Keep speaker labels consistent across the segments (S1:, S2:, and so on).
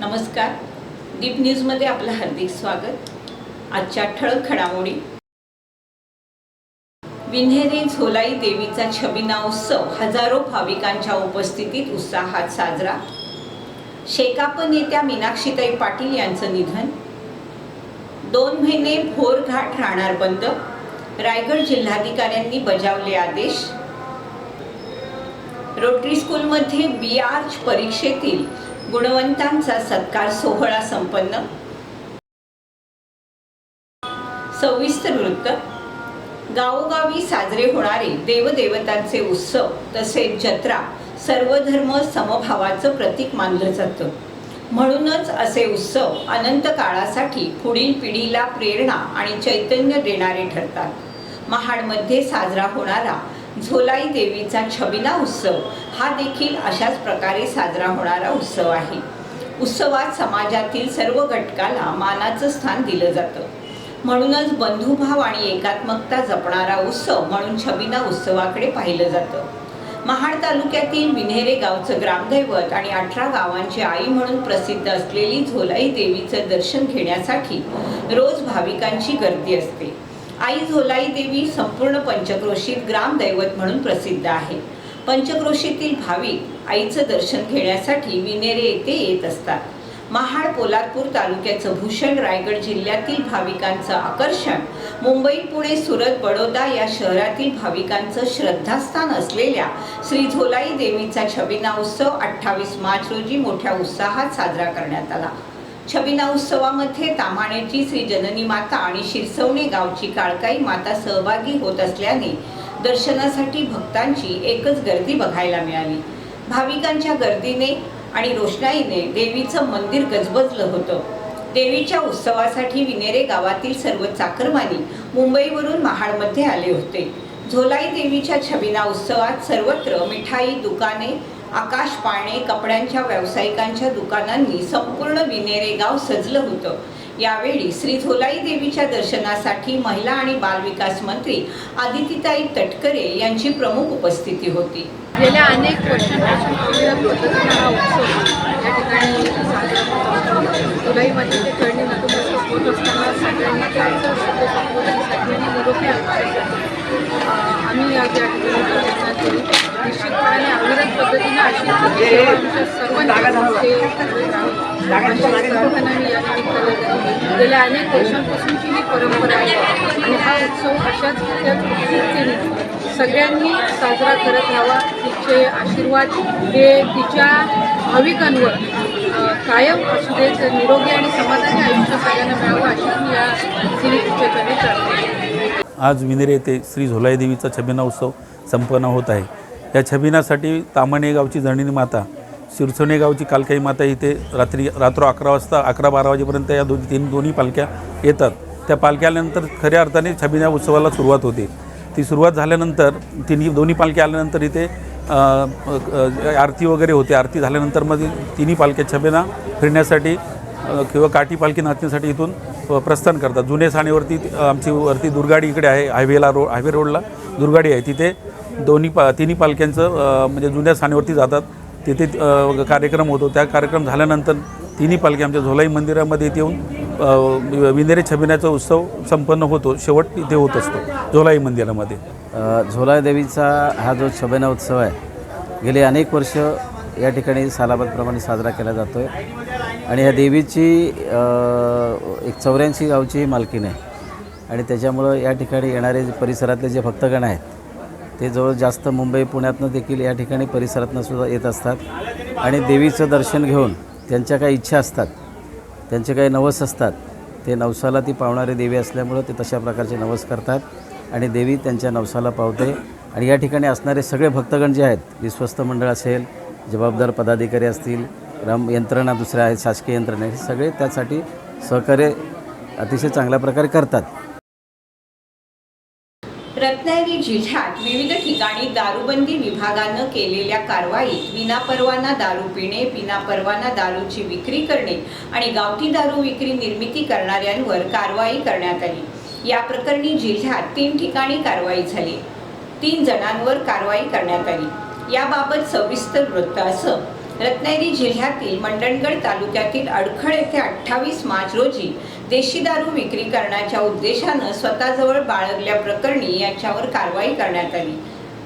S1: नमस्कार. दीप न्यूजमध्ये आपलं हार्दिक स्वागत. आजच्या ठळक घडामोडी. विन्हेरी झोलाई देवीचा छबिना उत्सव हजारो भाविकांच्या उपस्थितीत उत्साहात साजरा. शेकाप नेत्या मीनाक्षीताई पाटील यांचं निधन. दोन महिने भोरघाट राहणार बंद. रायगड जिल्हाधिकाऱ्यांनी बजावले आदेश. रोटरी स्कूलमध्ये बी आर्च परीक्षेतील गुणवंतांचा सत्कार सोहळा संपन्न. सविस्तर वृत्त. गावोगावी साजरे होणारे देवदेवतांचे उत्सव तसेच जत्रा सर्वधर्म समभावाचं प्रतीक मानलं जातं. म्हणूनच असे उत्सव अनंत काळासाठी पुढील पिढीला प्रेरणा आणि चैतन्य देणारे ठरतात. महाडमध्ये साजरा होणारा झोलाई देवीचा छबिना उत्सव. हा देखील अशाच प्रकारे साजरा होणारा उत्सव आहे. उत्सवात समाजातील सर्व घटकाला मानाचं स्थान दिलं जातं. म्हणूनच बंधुभाव आणि एकात्मकता जपणारा उत्सव म्हणून छबिना उत्सवाकडे पाहिलं जातं. महाड तालुक्यातील विन्हेरे गावचं ग्रामदैवत आणि अठरा गावांची आई म्हणून प्रसिद्ध असलेली झोलाई देवीचं दर्शन घेण्यासाठी रोज भाविकांची गर्दी असते. आई झोलाई देवी संपूर्ण पंचक्रोशीत ग्रामदैवत म्हणून प्रसिद्ध आहे. पंचक्रोशीतील भाविक आईचं दर्शन घेण्यासाठी विनेरे येथे येत असतात. महाड पोलादपूर तालुक्याचं भूषण रायगड जिल्ह्यातील भाविकांचं आकर्षण मुंबई पुणे सुरत बडोदा या शहरातील भाविकांचं श्रद्धास्थान असलेल्या श्री झोलाई देवीचा छबिना उत्सव अठ्ठावीस मार्च रोजी मोठ्या उत्साहात साजरा करण्यात आला. छबिना उत्सवामध्ये तामाणेची श्री जननी माता आणि शिरसवणे गावची काळकाई माता सहभागी होत असल्याने दर्शनासाठी भक्तांची एकच गर्दी बघायला मिळाली. भाविकांच्या गर्दीने आणि रोषणाईने देवीचं मंदिर गजबजलं होतं. देवीच्या उत्सवासाठी विनेरे गावातील सर्व चाकरमानी मुंबईवरून महाडमध्ये आले होते. झोलाई देवीच्या छबिना उत्सवात सर्वत्र मिठाई दुकाने आकाश पाळणे कपड्यांच्या व्यावसायिकांच्या दुकानांनी संपूर्ण विनेरे गाव सजलं होतं. यावेळी श्री झोलाई देवीच्या दर्शनासाठी महिला आणि बालविकास मंत्री आदितीताई तटकरे यांची प्रमुख उपस्थिती होती.
S2: गेल्या अनेक वर्षांपासून अविरत पद्धतीने हा उत्सव या ठिकाणी साजरा होतो जुलैमध्ये ते कळणी नतमस्तक होत असताना सगळ्यांनी त्यांचं शुभसंबोधन सगळ्यांनी निरोपी अं, आम्ही आज या ठिकाणी प्रयत्न अविरत पद्धतीने अशी सर्व नागरिकांचे या निमित्तानं गेल्या अनेक वर्षांपासूनची ही परंपरा आहे आणि हा उत्सव अशाच त्याच सगळ्यांनी साजरा करत राहावा. तिचे आशीर्वाद हे तिच्या भाविकांवर कायम असू देत निरोगी आणि समाधानी आयुष्य सगळ्यांना मिळावं अशी मी या सिनेटीच्या चरणी प्रार्थना
S3: आज विनेरे येथे श्री झोलाई देवीचा छबिना उत्सव संपन्न होत आहे. या छबिनासाठी तामणे गावची जणिनी माता शिरसोणे गावची कालकाई माता इथे रात्री रात्र अकरा वाजता अकरा बारा वाजेपर्यंत या दोन तीन दोन्ही पालख्या येतात. त्या पालख्या आल्यानंतर खऱ्या अर्थाने छबिना उत्सवाला सुरुवात होते. ती सुरुवात झाल्यानंतर तिन्ही दोन्ही पालख्या आल्यानंतर इथे आरती वगैरे होते. आरती झाल्यानंतर मग तिन्ही पालख्या छबिना फिरण्यासाठी किंवा काठी पालखी नाचण्यासाठी इथून प्रस्थान करतात. जुने साणेवरती आमची वरती दुर्गाडी इकडे आहे हायवेला रो हायवे रोडला दुर्गाडी आहे. तिथे दोन्ही पा तिन्ही पालख्यांचं म्हणजे जुन्या साणेवरती जातात. तिथे कार्यक्रम होतो. त्या कार्यक्रम झाल्यानंतर तिन्ही पालखी आमच्या झोलाई मंदिरामध्ये इथे येऊन विनेरे छबिण्याचा उत्सव संपन्न होतो. शेवट इथे होत असतो झोलाई मंदिरामध्ये.
S4: झोलाई देवीचा हा जो छबिना उत्सव आहे गेली अनेक वर्ष या ठिकाणी सालाबादप्रमाणे साजरा केला जातो आहे आणि ह्या देवीची एक चौऱ्याऐंशी गावची मालकीण आहे. आणि त्याच्यामुळं या ठिकाणी येणारे जे परिसरातले जे भक्तगण आहेत ते जवळ जास्त मुंबई पुण्यातनं देखील या ठिकाणी परिसरातनं सुद्धा येत असतात. आणि देवीचं दर्शन घेऊन त्यांच्या काही इच्छा असतात त्यांचे काही नवस असतात ते नवसाला ती पावणारी देवी असल्यामुळं ते तशा प्रकारचे नवस करतात. आणि देवी त्यांच्या नवसाला पावते. आणि या ठिकाणी असणारे सगळे भक्तगण जे आहेत विश्वस्त मंडळ असेल जबाबदार पदाधिकारी असतील ग्राम यंत्रणा दुसऱ्या आहेत शासकीय यंत्रणा हे सगळे त्यासाठी सहकार्य अतिशय चांगल्या प्रकारे करतात.
S1: रत्नागिरी जिल्ह्यात विविध ठिकाणी दारूबंदी विभागानं केलेल्या कारवाईत विनापरवाना दारू पिणे विनापरवाना दारूची विक्री करणे आणि गावठी दारू विक्री निर्मिती करणाऱ्यांवर कारवाई करण्यात आली. या प्रकरणी जिल्ह्यात तीन ठिकाणी कारवाई झाली. तीन जणांवर कारवाई करण्यात आली. याबाबत सविस्तर वृत्त असं रत्नागिरी जिल्ह्यातील मंडणगड तालुक्यातील अडखळ येथे अठ्ठावीस मार्च रोजी देशी दारू विक्री करण्याच्या उद्देशानं स्वतःजवळ बाळगल्याप्रकरणी याच्यावर कारवाई करण्यात आली.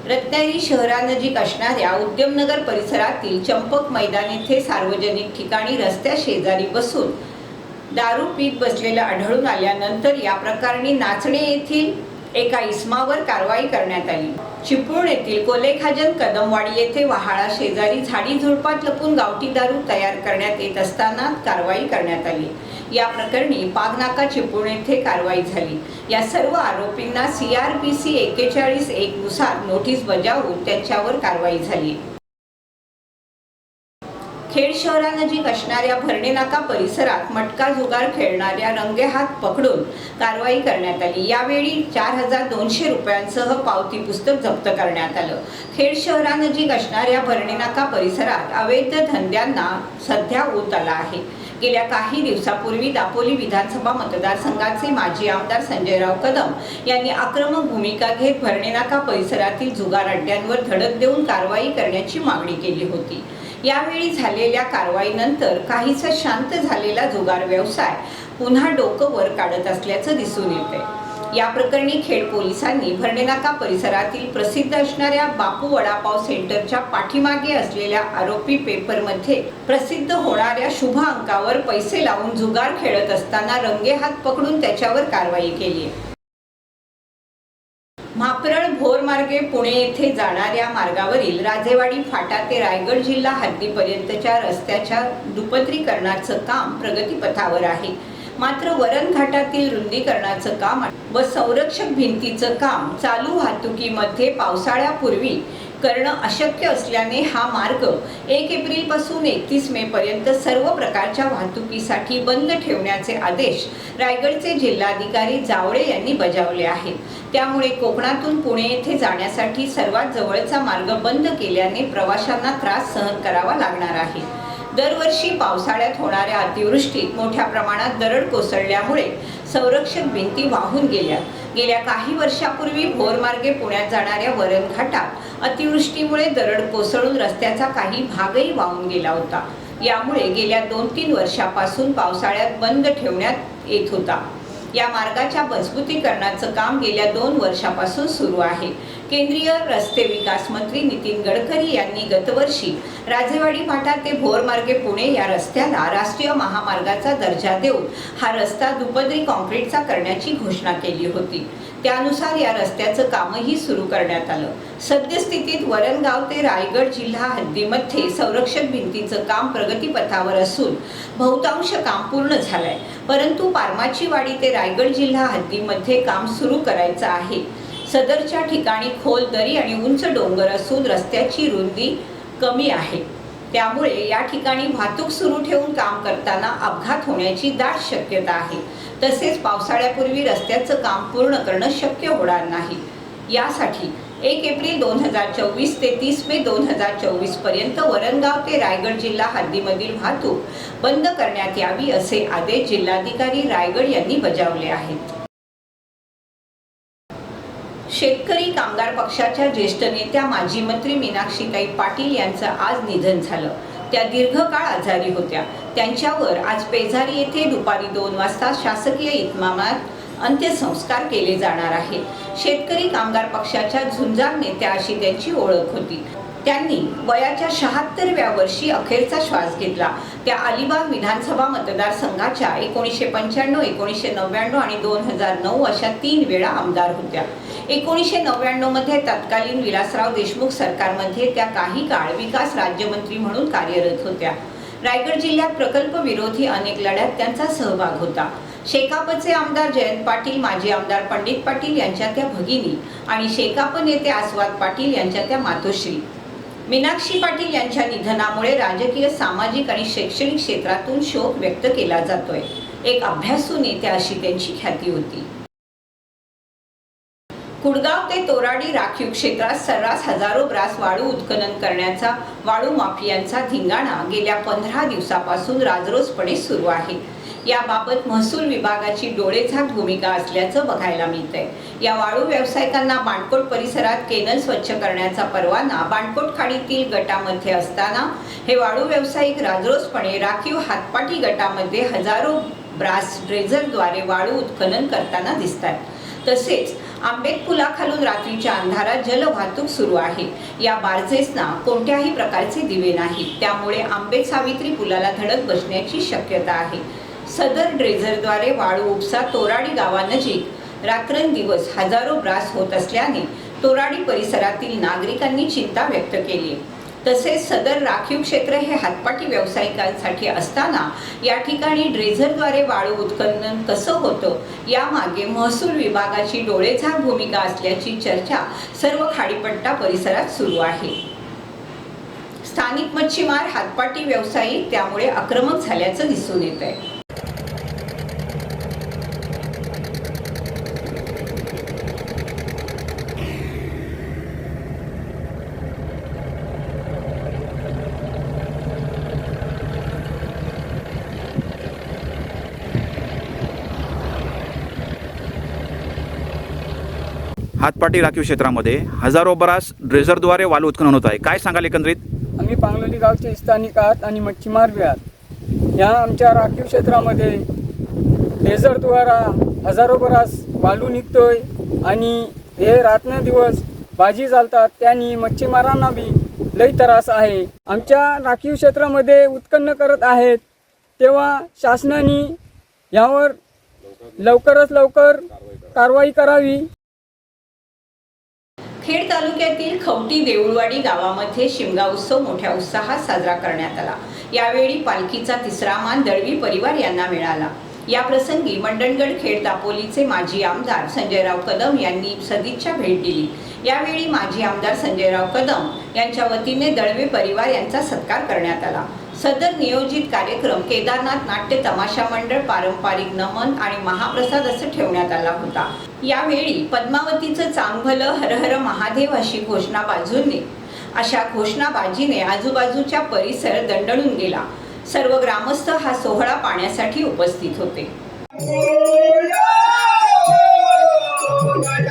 S1: रत्नागिरी शहरानजीक असणाऱ्या उद्यमनगर परिसरातील चंपक मैदान येथे सार्वजनिक ठिकाणी रस्त्या शेजारी बसून दारू पीत बसलेलं आढळून आल्यानंतर या प्रकरणी नाचणे येथील एका इस्मावर कारवाई करण्यात आली. चिपळूण येथील कोलेखाजन कदमवाडी येथे वहाळा शेजारी झाडी झुडपात लपून गावठी दारू तयार करण्यात येत असताना कारवाई करण्यात आली. या प्रकरणी पागनाका चिपळूण येथे कारवाई झाली. या सर्व आरोपींना सी आर पी सी एकेचाळीस एक नुसार नोटीस बजावून त्यांच्यावर कारवाई झाली. खेड शहरानजीक असणाऱ्या भरणेनाका परिसरात मटका जुगार खेळणाऱ्या रंगेहात पकडून कारवाई करण्यात आली. यावेळी चार हजार दोनशे रुपयांसह पावती पुस्तक जप्त करण्यात आलं. खेड शहरानजीक असणाऱ्या भरणेनाका परिसरात अवैध धंद्यांना सध्या ऊत आला आहे. गेल्या काही दिवसापूर्वी दापोली विधानसभा मतदारसंघाचे माजी आमदार संजयराव कदम यांनी आक्रमक भूमिका घेत भरणेनाका परिसरातील जुगार अड्ड्यांवर धडक देऊन कारवाई करण्याची मागणी केली होती. यावेळी झालेल्या कारवाईनंतर काहीसा शांत झालेला जुगार व्यवसाय पुन्हा डोकं वर काढत असल्याचं दिसून येतंय. या प्रकरणी खेड पोलिसांनी भरणेनाका परिसरातील प्रसिद्ध असणाऱ्या बापू वडापाव सेंटरच्या पाठीमागे असलेल्या आरोपी पेपरमध्ये प्रसिद्ध होणाऱ्या शुभ अंकावर पैसे लावून जुगार खेळत असताना रंगेहात पकडून त्याच्यावर कारवाई केली आहे म्हापरळ भोरमार्गे पुणे येथे जाणाऱ्या मार्गावरील राजेवाडी फाटा ते रायगड जिल्हा हद्दीपर्यंतच्या रस्त्याच्या दुपत्रीकरणाचं काम प्रगतीपथावर आहे. मात्र वरण घाटातील रुंदीकरणाचं काम व संरक्षक भिंतीचं काम चालू वाहतुकीमध्ये पावसाळ्यापूर्वी करणं अशक्य असल्याने हा मार्ग एक एप्रिलपासून एकतीस मेपर्यंत सर्व प्रकारच्या वाहतुकीसाठी बंद ठेवण्याचे आदेश रायगडचे जिल्हाधिकारी जावळे यांनी बजावले आहेत. त्यामुळे कोकणातून पुणे येथे जाण्यासाठी सर्वात जवळचा मार्ग बंद केल्याने प्रवाशांना त्रास सहन करावा लागणार आहे. दरवर्षी पावसाळ्यात होणाऱ्या अतिवृष्टीत मोठ्या प्रमाणात दरड कोसळल्यामुळे संरक्षक भिंती वाहून गेल्या. गेल्या काही वर्षापूर्वी भोरमार्गे पुण्यात जाणाऱ्या वरण घाटात अतिवृष्टीमुळे दरड कोसळून रस्त्याचा काही भागही वाहून गेला होता. यामुळे गेल्या दोन तीन वर्षापासून पावसाळ्यात बंद ठेवण्यात येत होता. या मार्गाच्या मजबूतीकरणाचं काम गेल्या दोन वर्षापासून सुरू आहे. केंद्रीय रस्ते विकास मंत्री नितीन गडकरी यांनी गतवर्षी राजेवाडी फाटा ते भोरमार्गे पुणे या रस्त्याला राष्ट्रीय महामार्गाचा दर्जा देऊन हा रस्ता दुपदरी कॉन्क्रीटचा करण्याची घोषणा केली होती. त्यानुसार या रस्त्याचं कामही सुरू करण्यात आलं. सद्यस्थितीत वरणगाव ते रायगड जिल्हा हद्दीमध्ये संरक्षक भिंतीचं काम प्रगतीपथावर असून बहुतांश काम पूर्ण झालंय. परंतु पारमाची वाडी ते रायगड जिल्हा हद्दीमध्ये काम सुरू करायचं आहे. सदरच्या ठिकाणी खोल दरी आणि उंच डोंगर असून रस्त्याची रुंदी कमी आहे. त्यामुळे या ठिकाणी वाहतूक सुरू ठेवून काम करताना अपघात होण्याची दाट शक्यता आहे. तसेच पावसाळ्यापूर्वी रस्त्याचं काम पूर्ण करणं शक्य होणार नाही. यासाठी एक एप्रिल दोन हजार चोवीस ते तीस मे दोन हजार चोवीसपर्यंत वरणगाव ते रायगड जिल्हा हद्दीमधील वाहतूक बंद करण्यात यावी असे आदेश जिल्हाधिकारी रायगड यांनी बजावले आहेत. शेतकरी कामगार पक्षाच्या ज्येष्ठ नेत्या माजी मंत्री मीनाक्षीताई पाटील यांचं आज निधन झालं. त्या दीर्घकाळ आजारी होत्या. त्यांच्यावर आज पेझारी येथे दुपारी दोन वाजता शासकीय इतमामात अंत्यसंस्कार केले जाणार आहेत. शेतकरी कामगार पक्षाच्या झुंजार नेत्या अशी त्यांची ओळख होती. त्यांनी वयाच्या शहात्तरव्या वर्षी अखेरचा श्वास घेतला. त्या अलिबाग विधानसभा मतदारसंघाच्या एकोणीसशे पंच्याण्णव एकोणीसशे नव्याण्णव आणि दोन हजार नऊ अशा तीन वेळा आमदार होत्या. एकोणीसशे नव्याण्णवमध्ये तत्कालीन विलासराव देशमुख सरकारमध्ये त्या काही काळ विकास राज्यमंत्री म्हणून कार्यरत होत्या. रायगड जिल्ह्यात प्रकल्प विरोधी अनेक लढ्यात त्यांचा सहभाग होता. शेकापचे आमदार जयंत पाटील माजी आमदार पंडित पाटील यांच्या त्या भगिनी आणि शेकाप नेते आस्वाद पाटील यांच्या त्या मातोश्री. मीनाक्षी पाटील यांच्या निधनामुळे राजकीय सामाजिक आणि शैक्षणिक क्षेत्रातून शोक व्यक्त केला जातोय. एक अभ्यासू नेत्या अशी त्यांची ख्याती होती. कुडगाव ते तोराडी राखीव क्षेत्रात सर्रास हजारो ब्रास वाळू उत्खनन करण्याचा वाळू माफियांचा धिंगाणा गेल्या पंधरा दिवसापासून राजरोजपणे सुरू आहे. याबाबत महसूल विभागाची डोळेझाक भूमिका असल्याचं बघायला मिळतंय. या वाळू व्यावसायिकांना बाणकोट परिसरात केनल स्वच्छ करण्याचा परवाना बाणकोट खाडीतील गटामध्ये असताना हे वाळू व्यावसायिक राजरोजपणे राखीव हातपाटी गटामध्ये हजारो ब्रास ड्रेझरद्वारे वाळू उत्खनन करताना दिसतात. तसेच आंबेत पुलाखालून रात्रीच्या अंधारात जलवाहतूक सुरू आहे. या बार्जेसना कोणत्याही प्रकारचे दिवे नाहीत. त्यामुळे आंबेत सावित्री पुलाला धडक बसण्याची शक्यता आहे. सदर ड्रेझरद्वारे वाळू उपसा तोराडी गावानजीक रात्रंदिवस हजारो ब्रास होत असल्याने तोराडी परिसरातील नागरिकांनी चिंता व्यक्त केली. तसेच सदर राखीव क्षेत्र हे हातपाटी व्यावसायिकांसाठी असताना या ठिकाणी ड्रेझरद्वारे वाळू उत्खनन कसं होतं यामागे महसूल विभागाची डोळेझाक भूमिका असल्याची चर्चा सर्व खाडीपट्टा परिसरात सुरू आहे. स्थानिक मच्छीमार हातपाटी व्यावसायिक त्यामुळे आक्रमक झाल्याचं दिसून येत आहे
S5: हातपाटी राखीव क्षेत्रामध्ये हजारो बरास ड्रेझरद्वारे वालू उत्खनन होत आहे. काय सांगाल एकंदरीत?
S6: आम्ही पांगलोली गावचे स्थानिक आहात आणि मच्छीमार बी आहात. या आमच्या राखीव क्षेत्रामध्ये ड्रेझरद्वारा हजारो बरास वालू निघतोय आणि हे रात्र दिवस बाजी चालतात त्यांनी मच्छीमारांना बी लई त्रास आहे. आमच्या राखीव क्षेत्रामध्ये उत्पन्न करत आहेत तेव्हा शासनाने यावर लवकरच लवकर कारवाई करावी.
S1: खेड तालुक्यातील खवटी देऊळवाडी गावामध्ये शिमगा उत्सव मोठ्या उत्साहात साजरा करण्यात आला. यावेळी पालखीचा तिसरा मान दळवी परिवार यांना मिळाला. या प्रसंगी मंडणगड खेड दापोलीचे माजी आमदार संजयराव कदम यांनी सदिच्छा भेट दिली. यावेळी माजी आमदार संजयराव कदम यांच्या वतीने दळवे परिवार यांचा सत्कार करण्यात आला. सदर नियोजित कार्यक्रम केदारनाथ नाट्य तमाशा मंडळ पारंपरिक नमन आणि महाप्रसाद असं ठेवण्यात आला होता. यावेळी पद्मावतीचं चांगभलं हर हर महादेव अशी घोषणाबाजूंनी अशा घोषणाबाजीने आजूबाजूच्या परिसर दंडळून गेला. सर्व ग्रामस्थ हा सोहळा पाण्यासाठी उपस्थित होते. Oh,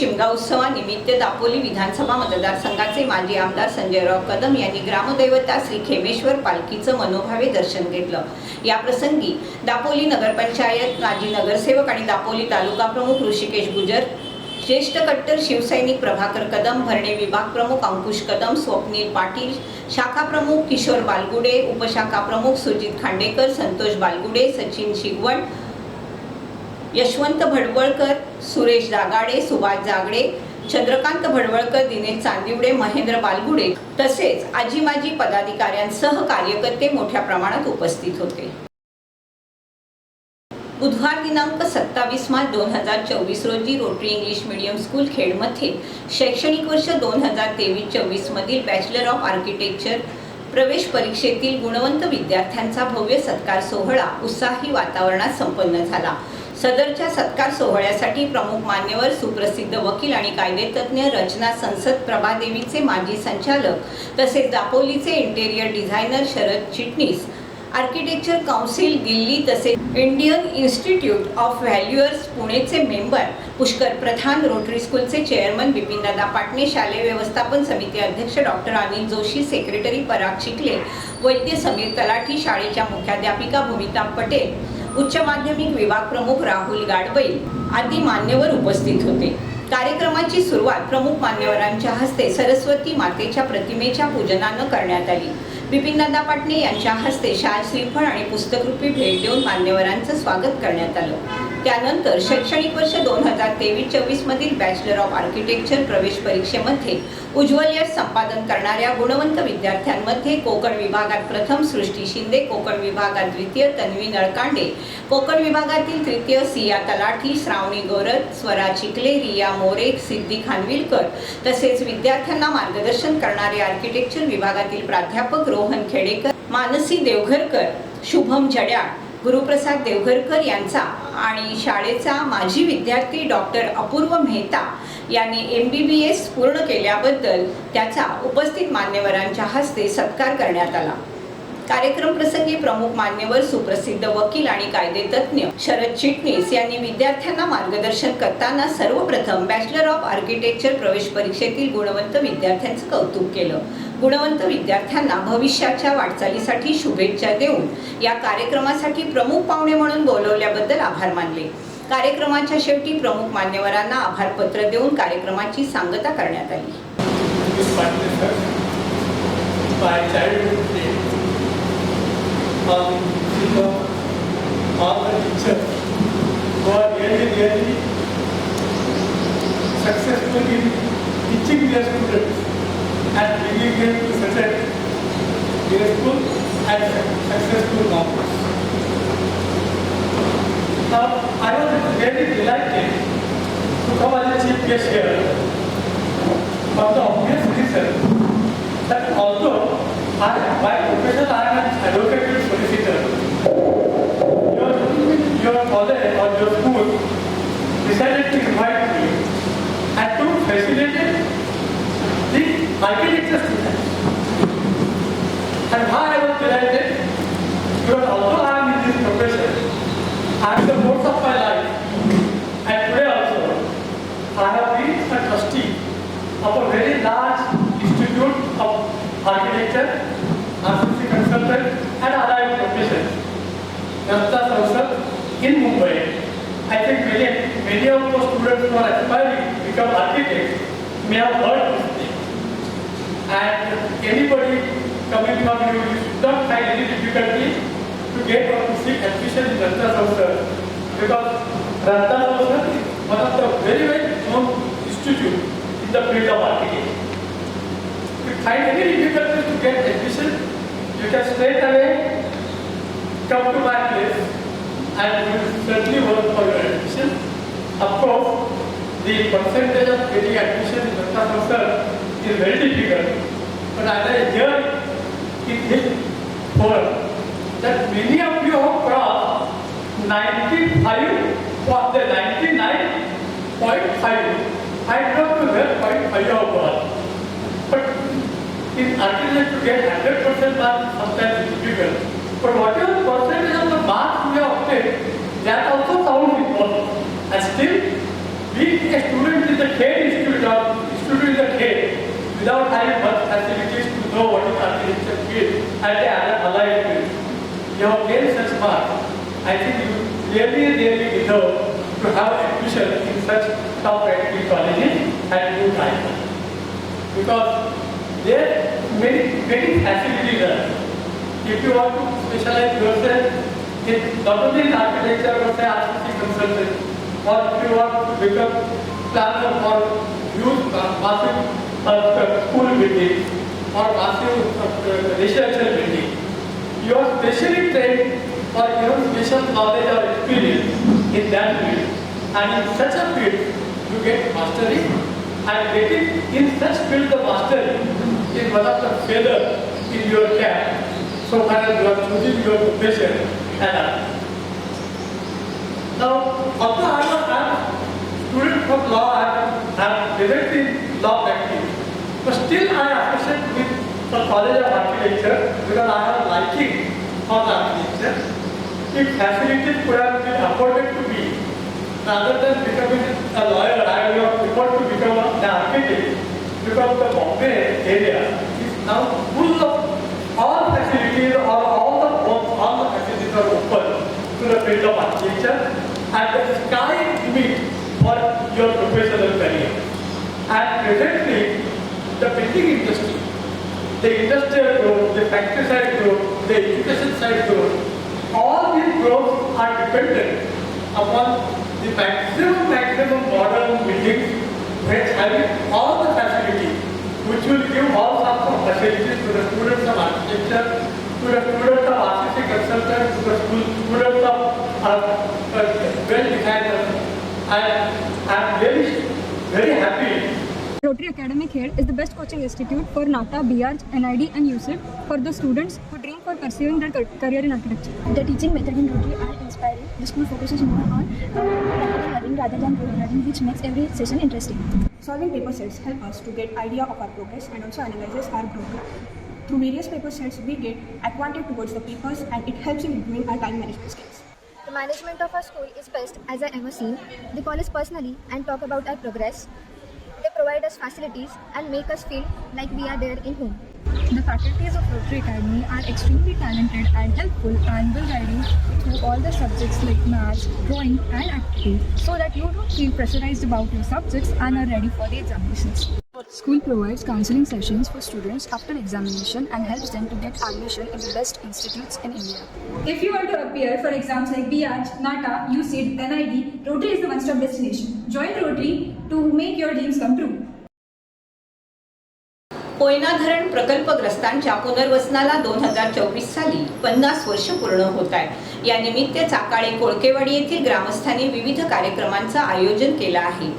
S1: शिमगा उत्सवानिमित्त दापोली विधानसभा मतदारसंघाचे माजी आमदार संजयराव कदम यांनी ग्रामदैवता श्री खेमेश्वर पालखीचं मनोभावे दर्शन घेतलं. याप्रसंगी दापोली नगरपंचायत माजी नगरसेवक आणि दापोली तालुका प्रमुख ऋषिकेश गुजर ज्येष्ठ कट्टर शिवसैनिक प्रभाकर कदम भरणे विभाग प्रमुख अंकुश कदम स्वप्नील पाटील शाखा प्रमुख किशोर बालगुडे उपशाखा प्रमुख सुजित खांडेकर संतोष बालगुडे सचिन शिगवण यशवंत भडवळकर सुरेश जागाडे सुभाष जागडे चंद्रकांत भडवळकर दिनेश चांदिवडे महेंद्र बालगुडे तसेच आजी माजी पदाधिकाऱ्यांसह कार्यकर्ते मोठ्या प्रमाणात उपस्थित होते. बुधवार दिनांक सत्तावीस मार्च दोन हजार चोवीस रोजी रोटरी इंग्लिश मीडियम स्कूल खेडमध्ये शैक्षणिक वर्ष दोन हजार तेवीस चोवीसमधील बॅचलर ऑफ आर्किटेक्चर प्रवेश परीक्षेतील गुणवंत विद्यार्थ्यांचा भव्य सत्कार सोहळा उत्साही वातावरणात संपन्न झाला. सदरच्या सत्कार सोहळ्यासाठी प्रमुख मान्यवर सुप्रसिद्ध वकील आणि कायदेतज्ञ रचना संसद प्रभादेवीचे माजी संचालक तसेच दापोलीचे interior designer Sharad Chitnis architecture council Delhi तसेच इंडियन इन्स्टिट्यूट ऑफ व्हॅल्युअर्स पुणेचे मेंबर पुष्कर प्रधान रोटरी स्कूलचे चेअरमन बिपिनदादा पाटणे शालेय व्यवस्थापन समिती अध्यक्ष डॉक्टर अनिल जोशी सेक्रेटरी पराग शिकले वैद्य समीर तलाठी शाळेच्या मुख्याध्यापिका भूमिता पटेल उच्च माध्यमिक विभाग प्रमुख राहुल गाडबैल आदी मान्यवर उपस्थित होते. कार्यक्रमाची सुरुवात प्रमुख मान्यवरांच्या हस्ते सरस्वती मातेच्या प्रतिमेच्या पूजनानं करण्यात आली. बिपिनदादा पाटणे यांच्या हस्ते शाल श्रीफळ आणि पुस्तकरूपी भेट देऊन मान्यवरांचं स्वागत करण्यात आलं. त्यानंतर शैक्षणिक वर्ष दोन हजार तेवीस चोवीस मधील बॅचलर ऑफ आर्किटेक्चर प्रवेश परीक्षेमध्ये उज्ज्वल यश संपादन करणाऱ्या गुणवंत विद्यार्थ्यांमध्ये कोकण विभागात प्रथम सृष्टी शिंदे कोकण विभागात द्वितीय तन्वी नळकांडे कोकण विभागातील तृतीय सिया तलाठी श्रावणी गोरत स्वरा चिखले रिया मोरे सिद्धी खानविलकर तसेच विद्यार्थ्यांना मार्गदर्शन करणारे आर्किटेक्चर विभागातील प्राध्यापक रोहन खेडेकर मानसी देवघरकर शुभम जड्याळ गुरुप्रसाद देवघरकर यांचा आणि शाळेचा माजी विद्यार्थी डॉक्टर अपूर्व मेहता यांनी एम बी बी एस पूर्ण केल्याबद्दल त्याचा उपस्थित मान्यवरांच्या हस्ते सत्कार करण्यात आला. कार्यक्रम प्रसंगी प्रमुख मान्यवर सुप्रसिद्ध वकील आणि कायदेतज्ञ शरद चिटणीस यांनी विद्यार्थ्यांना मार्गदर्शन करताना सर्वप्रथम बॅचलर ऑफ आर्किटेक्चर प्रवेश परीक्षेतील गुणवंत विद्यार्थ्यांचं कौतुक केलं. गुणवंत विद्यार्थ्यांना भविष्याच्या वाटचालीसाठी शुभेच्छा देऊन या कार्यक्रमासाठी प्रमुख पाहुणे म्हणून बोलवल्याबद्दल आभार मानले. कार्यक्रमाच्या शेवटी प्रमुख मान्यवरांना आभारपत्र देऊन कार्यक्रमाची सांगता करण्यात आली.
S7: ఆలోచించడం ఆలోచించారు వారు ఏది ఏది సక్సెస్ఫుల్ టీచింగ్ చేసుకుంటాడు and bringing to society graceful and successful Congress I was very delighted to come as a chief guest here for the obvious reason that although I, by profession I am an advocate solicitor, your, your or your school decided to invite me and to facilitate the architecture students. And why I was delighted? Because although I am in this profession, I the course of my life, and today also, I have been a trustee of a very large institute of architecture, RCC consultant, and allied professions, Rasta Samsad in Mumbai. I think many, many of those students who are aspiring to become architects may have heard this thing. And anybody coming from you, should not find any difficulty to get or to seek admission in Rasta Samsad because Rasta Samsad is one of the very, very known institute in the field of architecture. If you find any difficulty to get admission, you can straight away come to my place and we will certainly work for your admission. Of course, the percentage of getting admission in Rasta Samsad is very difficult. But as I hear in this forum, that many of you have crossed 95 or the 99.5. I point five you have got. But in architecture to get 100% mark sometimes is difficult. But whatever percentage of the marks we have obtained, that also sounds important. And still, being a student in the CADE Institute or institute in the CADE, without having much facilities to know what is architecture field and the other allied fields, you have gained such marks. I think you really, really deserve to have admission in such top rated colleges and good time. Because there many, many facilities are. If you want to specialize yourself in not only in architecture but say RCC consultant, or if you want to become planner for uh, massive uh, school buildings or massive uh, residential building, you are specially trained or even special knowledge or experience in that field. And in such a field, you get mastery. And getting in such field the mastery one of the feather in your cap. So far as you are choosing your profession and art. Now, although I am a student of law, I am present in law practice, but still I appreciate with the College of Architecture because I have a liking for the architecture. If facilities could have been afforded to me, rather than becoming a lawyer, I would have preferred to become an architect because the Bombay area is now full of all facilities or all the all the facilities are open to the field of architecture and the sky is limit for your professional career. And presently, the building industry, the industrial growth, the factory side growth, the education side growth, all these growths are dependent upon the maximum, maximum modern buildings which having all the facilities, which will give all sorts of facilities to the students of architecture, to the students of RCC consultants, to the school, students of uh, uh, well designers. And I am very, very happy
S8: Rotary Academic here is the best coaching institute for NATA, BRG, NID and USIP for the students who dream for pursuing their career in architecture.
S9: The teaching method in Rotary are. The school focuses more on practical learning rather than rote learning, which makes every session interesting.
S8: Solving paper sets help us to get idea of our progress and also analyzes our progress. Through various paper sets, we get acquainted towards the papers and it helps in improving our time management skills.
S9: The management of our school is best as I ever seen. They call us personally and talk about our progress. They provide us facilities and make us feel like we are there in home.
S8: The faculties of Rotary Academy are extremely talented and helpful and will guide you through all the subjects like maths, drawing and acting so that you don't feel pressurized about your subjects and are ready for the examinations. School provides counseling sessions for students after examination and helps them to get admission in the best institutes in India. If you want to appear for exams like BRG, NATA, UCID, NID, Rotary is the one-stop destination. Join Rotary to make your dreams come true.
S1: Koyna धरण प्रकल्पग्रस्तांच्या पुनर्वसनाला दोन हजार चोवीस साली पन्नास वर्ष पूर्ण होत आहे यानिमित्त चाकाळे कोळकेवाडी येथील ग्रामस्थांनी विविध कार्यक्रमांचं आयोजन केलं आहे.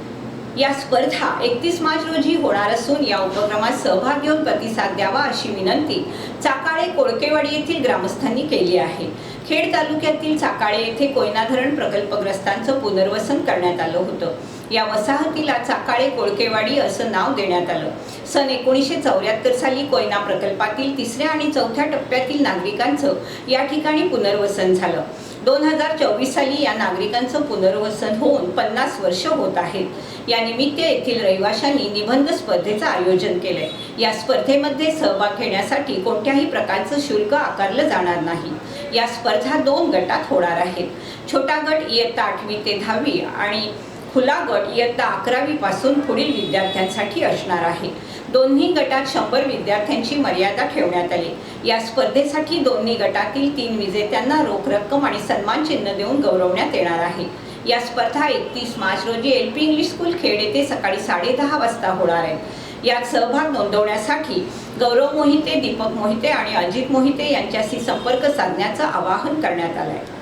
S1: या स्पर्धा एकतीस मार्च रोजी होणार असून या उपक्रमात सहभाग घेऊन प्रतिसाद द्यावा अशी विनंती चाकाळे कोळकेवाडी येथील ग्रामस्थांनी केली आहे. खेड तालुक्यातील चाकाळे येथे कोयना धरण प्रकल्पग्रस्तांचं पुनर्वसन करण्यात आलं होतं. या वसाहतीला चाकाळे कोळकेवाडी असं नाव देण्यात आलं. सन एकोणीसशे चौऱ्याहत्तर साली कोयना प्रकल्पातील तिसऱ्या आणि चौथ्या टप्प्यातील नागरिकांचं या ठिकाणी पुनर्वसन झालं. दोन हजार चोवीस साली या नागरिकांचं पुनर्वसन होऊन पन्नास वर्ष होत आहेत. या निमित्त येथील रहिवाशांनी निबंध स्पर्धेचं आयोजन केलंय. या स्पर्धेमध्ये सहभाग घेण्यासाठी कोणत्याही प्रकारचं शुल्क आकारलं जाणार नाही. या स्पर्धा दोन गटात होणार आहेत. छोटा गट इयत्ता आठवी ते दहावी आणि खुला गट इयत्ता अकरावी पासून पुढील विद्यार्थ्यांसाठी असणार आहे. दोन्ही गटात शंभर विद्यार्थ्यांची मर्यादा ठेवण्यात आली. या स्पर्धेसाठी दोन्ही गटातील तीन विजेत्यांना रोख रक्कम आणि सन्मान चिन्ह देऊन गौरवण्यात येणार आहे. या स्पर्धा एकतीस मार्च रोजी L P English school Khed येथे सकाळी साडेदहा वाजता होणार आहे. यात सहभाग नोंदवण्यासाठी गौरव मोहिते दीपक मोहिते आणि अजित मोहिते यांच्याशी संपर्क साधण्याचं आवाहन करण्यात आलं आहे